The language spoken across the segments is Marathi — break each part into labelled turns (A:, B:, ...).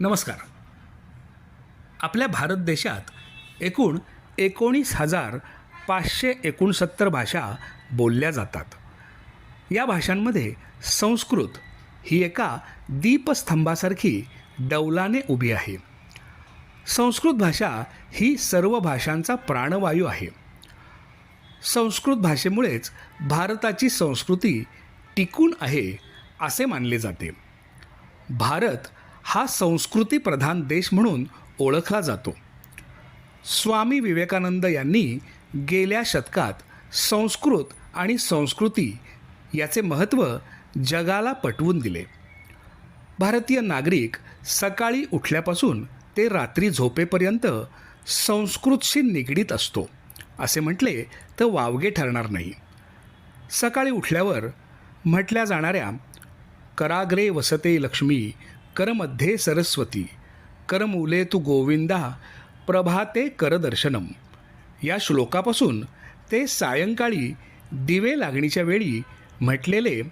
A: नमस्कार. आपल्या भारत देशात एकूण एकोणीस हजार पाचशे एकोणसत्तर भाषा बोलल्या जातात. या भाषांमध्ये संस्कृत ही एका दीपस्तंभासारखी डौलाने उभी आहे. संस्कृत भाषा ही सर्व भाषांचा प्राणवायू आहे. संस्कृत भाषेमुळेच भारताची संस्कृती टिकून आहे असे मानले जाते. भारत हा संस्कृतीप्रधान देश म्हणून ओळखला जातो. स्वामी विवेकानंद यांनी गेल्या शतकात संस्कृत आणि संस्कृती याचे महत्त्व जगाला पटवून दिले. भारतीय नागरिक सकाळी उठल्यापासून ते रात्री झोपेपर्यंत संस्कृतशी निगडीत असतो असे म्हटले तर वावगे ठरणार नाही. सकाळी उठल्यावर म्हटल्या जाणाऱ्या कराग्रे वसते लक्ष्मी करमध्ये सरस्वती। करमूले तू गोविंदा प्रभाते करदर्शनम। या श्लोकापासून ते सायंकाळी दिवे लागणीच्या वेळी म्हटलेले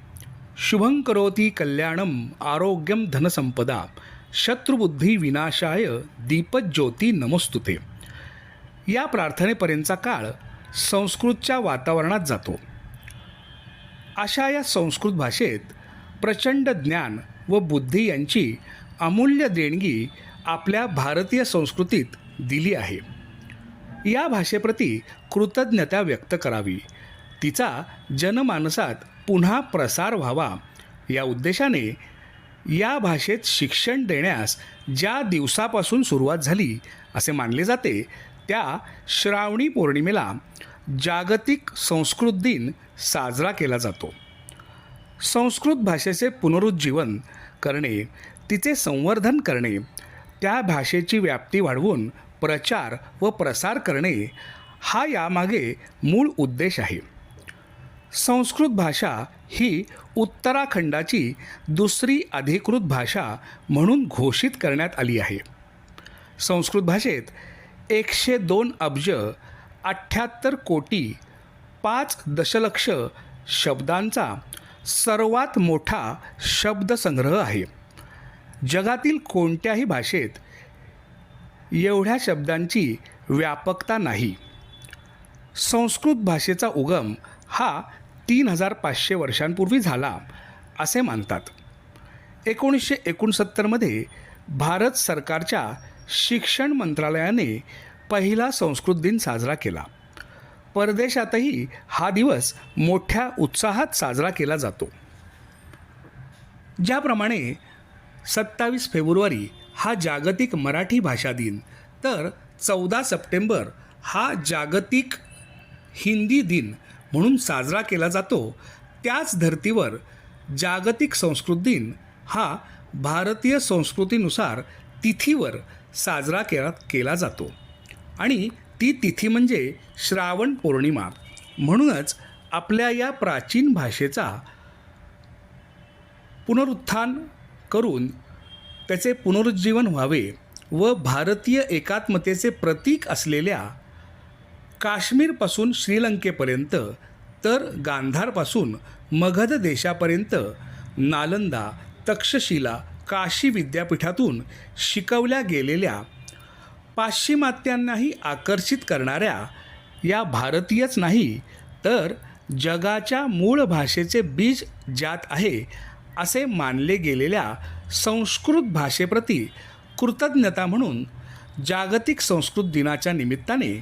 A: शुभं करोती कल्याणम आरोग्यम धनसंपदा शत्रुबुद्धी विनाशाय दीपज्योती नमोस्तुते। या प्रार्थनेपर्यंतचा काळ संस्कृतच्या वातावरणात जातो। अशा या संस्कृत भाषेत प्रचंड ज्ञान व बुद्धी यांची अमूल्य देणगी आपल्या भारतीय संस्कृतीत दिली आहे. या भाषेप्रती कृतज्ञता व्यक्त करावी. तिचा जनमानसात पुन्हा प्रसार व्हावा या उद्देशाने या भाषेत शिक्षण देण्यास ज्या दिवसापासून सुरुवात झाली असे मानले जाते त्या श्रावणी पौर्णिमेला जागतिक संस्कृत दिन साजरा केला जातो. संस्कृत भाषेचे पुनरुज्जीवन करणे तिचे संवर्धन करणे त्या भाषेची व्याप्ती वाढवून प्रचार व प्रसार करणे हा यामागे मूळ उद्देश आहे. संस्कृत भाषा ही उत्तराखंडाची दुसरी अधिकृत भाषा म्हणून घोषित करण्यात आली आहे. संस्कृत भाषेत एकशे दोन अब्ज अठ्ठ्याहत्तर कोटी पाच दशलक्ष शब्दांचा सर्वात मोठा शब्दसंग्रह आहे. जगातील कोणत्याही भाषेत एवढ्या शब्दांची व्यापकता नाही. संस्कृत भाषेचा उगम हा तीन हजार पाचशे वर्षांपूर्वी झाला असे मानतात. एकोणीसशे एकोणसत्तरमध्ये भारत सरकारच्या शिक्षण मंत्रालयाने पहिला संस्कृत दिन साजरा केला. परदेशातही हा दिवस मोठ्या उत्साहात साजरा केला जातो. ज्याप्रमाणे सत्तावीस फेब्रुवारी हा जागतिक मराठी भाषा दिन तर चौदा सप्टेंबर हा जागतिक हिंदी दिन म्हणून साजरा केला जातो. त्याच धर्तीवर जागतिक संस्कृत दिन हा भारतीय संस्कृतीनुसार तिथीवर साजरा केला केला जातो. आणि ती तिथी म्हणजे श्रावण पौर्णिमा. म्हणूनच आपल्या या प्राचीन भाषेचा पुनरुत्थान करून त्याचे पुनरुज्जीवन व्हावे व भारतीय एकात्मतेचे प्रतीक असलेल्या काश्मीरपासून श्रीलंकेपर्यंत तर गांधारपासून मगध देशापर्यंत नालंदा तक्षशिला काशी विद्यापीठातून शिकवल्या गेलेल्या पाश्चिमात्यांनाही आकर्षित करणाऱ्या या भारतीयच नाही तर जगाच्या मूळ भाषेचे बीज ज्यात आहे असे मानले गेलेल्या संस्कृत भाषेप्रती कृतज्ञता म्हणून जागतिक संस्कृत दिनाच्या निमित्ताने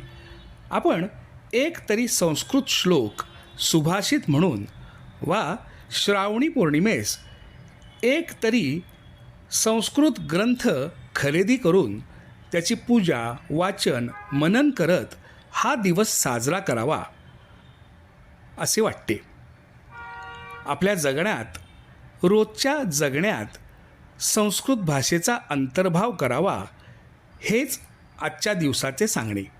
A: आपण एक तरी संस्कृत श्लोक सुभाषित म्हणून वा श्रावणी पौर्णिमेस एक तरी संस्कृत ग्रंथ खरेदी करून त्याची पूजा वाचन मनन करत हा दिवस साजरा करावा असे वाटते. आपल्या जगण्यात रोजच्या जगण्यात संस्कृत भाषेचा अंतर्भाव करावा हेच आजच्या दिवसाचे सांगणे.